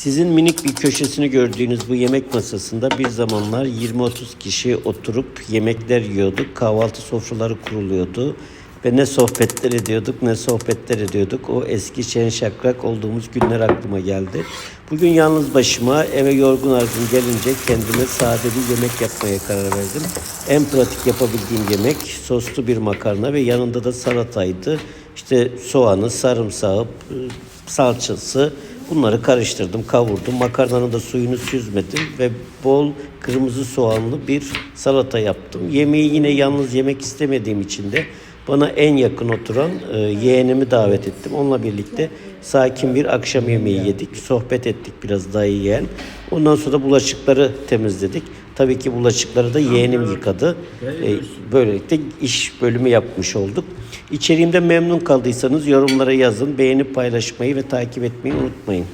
Sizin minik bir köşesini gördüğünüz bu yemek masasında bir zamanlar 20-30 kişi oturup yemekler yiyorduk. Kahvaltı sofraları kuruluyordu. Ve ne sohbetler ediyorduk ne sohbetler ediyorduk. O eski şen şakrak olduğumuz günler aklıma geldi. Bugün yalnız başıma eve yorgun argın gelince kendime sade bir yemek yapmaya karar verdim. En pratik yapabildiğim yemek soslu bir makarna ve yanında da salataydı. İşte soğanı, sarımsağı, salçası bunları karıştırdım, kavurdum. Makarnanın da suyunu süzmedim ve bol kırmızı soğanlı bir salata yaptım. Yemeği yine yalnız yemek istemediğim için de bana en yakın oturan e, yeğenimi davet ettim. Onunla birlikte sakin bir akşam yemeği yedik. Sohbet ettik biraz daha yeğen. Ondan sonra da bulaşıkları temizledik. Tabii ki bulaşıkları da yeğenim yıkadı. E, böylelikle iş bölümü yapmış olduk. İçeriğimde memnun kaldıysanız yorumlara yazın. Beğenip paylaşmayı ve takip etmeyi unutmayın.